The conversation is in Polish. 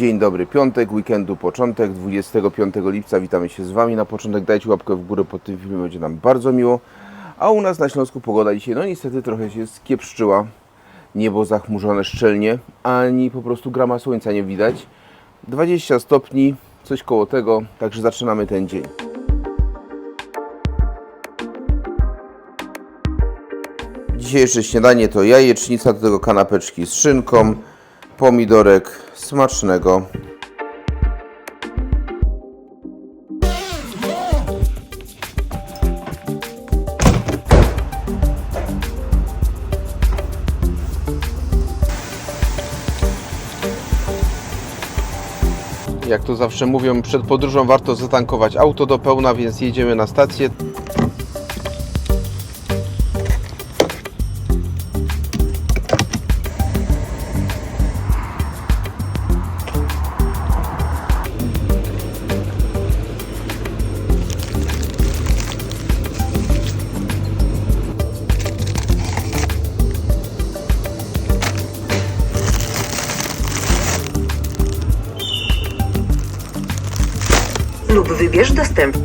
Dzień dobry, piątek, weekendu początek, 25 lipca. Witamy się z Wami. Na początek dajcie łapkę w górę pod tym filmem, będzie nam bardzo miło. A u nas na Śląsku pogoda dzisiaj, no niestety trochę się skiepszczyła. Niebo zachmurzone szczelnie, ani po prostu grama słońca nie widać. 20 stopni, coś koło tego, także zaczynamy ten dzień. Dzisiejsze śniadanie to jajecznica, do tego kanapeczki z szynką, pomidorek smacznego. Jak to zawsze mówią, przed podróżą warto zatankować auto do pełna, więc jedziemy na stację. Lub wybierz dostęp.